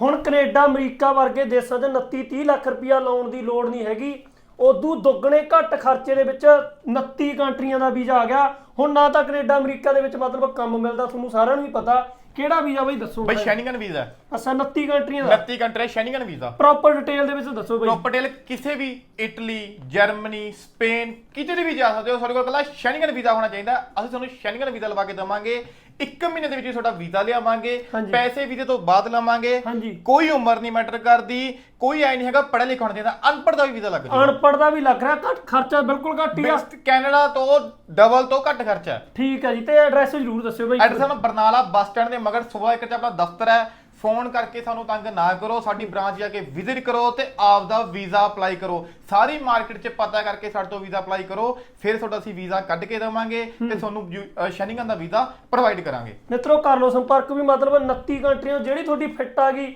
ਹੁਣ Canada America ਵਰਗੇ ਦੇਸ਼ਾਂ 'ਚ 29 30 ਲੱਖ ਰੁਪਇਆ ਲਾਉਣ ਦੀ ਲੋੜ ਨਹੀਂ ਹੈਗੀ। ਉਦੋਂ ਦੁੱਗਣੇ ਘੱਟ ਖਰਚੇ ਦੇ ਵਿੱਚ 29 ਕੰਟਰੀਆਂ ਦਾ ਵੀਜ਼ਾ ਆ ਗਿਆ। ਹੁਣ ਨਾ ਤਾਂ ਕੈਨੇਡਾ ਅਮਰੀਕਾ ਦੇ ਵਿੱਚ ਮਤਲਬ ਕੰਮ ਮਿਲਦਾ ਤੁਹਾਨੂੰ ਸਾਰਿਆਂ ਨੂੰ ਹੀ ਪਤਾ। ਕਿਹੜਾ ਵੀਜ਼ਾ ਬਈ ਦੱਸੋ ਬਈ ਸ਼ੈਨਿੰਗਨ ਵੀਜ਼ਾ ਅੱਛਾ 29 ਕੰਟਰੀਆਂ ਦਾ। 29 country Schengen visa. Proper detail ਦੇ ਵਿੱਚ ਦੱਸੋ ਬਈ। ਪ੍ਰੋਪਰਟੇਲ ਕਿਸੇ ਵੀ ਇਟਲੀ ਜਰਮਨੀ ਸਪੇਨ ਕਿਤੇ ਵੀ ਜਾ ਸਕਦੇ ਹੋ ਸਾਡੇ ਕੋਲ ਪਹਿਲਾਂ ਸ਼ੈਨਿੰਗਨ ਵੀਜ਼ਾ ਹੋਣਾ ਚਾਹੀਦਾ। ਅਸੀਂ ਤੁਹਾਨੂੰ ਸ਼ੈਨਿੰਗਨ ਵੀਜ਼ਾ ਲਵਾ ਕੇ ਦਵਾਂਗੇ। ਇੱਕ ਮਹੀਨੇ ਦੇ ਵਿੱਚ ਹੀ ਤੁਹਾਡਾ ਵੀਜ਼ਾ ਲਿਆਵਾਂਗੇ। ਪੈਸੇ ਵੀਜ਼ੇ ਤੋਂ ਬਾਅਦ ਲਵਾਂਗੇ। ਕੋਈ ਉਮਰ ਨਹੀਂ ਮੈਟਰ ਕਰਦੀ ਕੋਈ ਐ ਨਹੀਂ ਹੈਗਾ ਪੜ੍ਹਿਆ ਲਿਖਿਆ ਹੋਣਾ ਚਾਹੀਦਾ। ਅਨਪੜ੍ਹ ਦਾ ਵੀ ਵੀਜ਼ਾ ਲੱਗ ਜਾਊਗਾ। ਅਨਪੜ੍ਹ ਦਾ ਵੀ ਲੱਗ ਰਿਹਾ ਘੱਟ ਖਰਚਾ ਬਿਲਕੁਲ ਘੱਟ ਹੀ ਆ। ਬੈਸਟ ਕੈਨੇਡਾ ਤੋਂ ਡਬਲ ਤੋਂ ਘੱਟ ਖਰਚਾ। ਠੀਕ ਹੈ ਜੀ ਤੇ ਐਡਰੈਸ ਜ਼ਰੂਰ ਦੱਸਿਓ ਬਈ। ਐਡਰੈਸ ਸਾਨੂੰ ਬਰਨਾਲਾ ਬੱਸ ਸਟੈਂਡ ਦੇ ਮਗਰ 16 ਏਕੜ 'ਚ ਆਪਣਾ ਦਫ਼ਤਰ ਹੈ। ਫੋਨ ਕਰਕੇ ਸਾਨੂੰ ਤੰਗ ਨਾ ਕਰੋ ਸਾਡੀ ਬ੍ਰਾਂਚ ਜਾ ਕੇ ਵਿਜ਼ਿਟ ਕਰੋ ਤੇ ਆਪ ਦਾ ਵੀਜ਼ਾ ਅਪਲਾਈ ਕਰੋ। ਸਾਰੀ ਮਾਰਕੀਟ 'ਚ ਪਤਾ ਕਰਕੇ ਸਾਡੇ ਤੋਂ ਵੀਜ਼ਾ ਅਪਲਾਈ ਕਰੋ ਫਿਰ ਤੁਹਾਡਾ ਅਸੀਂ ਵੀਜ਼ਾ ਕੱਢ ਕੇ ਦੇਵਾਂਗੇ ਤੇ ਤੁਹਾਨੂੰ ਸ਼ੈਨਿੰਗਨ ਦਾ ਵੀਜ਼ਾ ਪ੍ਰੋਵਾਈਡ ਕਰਾਂਗੇ। ਮਿੱਤਰੋ ਕਰ ਲਓ ਸੰਪਰਕ ਵੀ ਮਤਲਬ 29 ਕੰਟਰੀਆਂ ਜਿਹੜੀ ਤੁਹਾਡੀ ਫਿੱਟ ਆ ਗਈ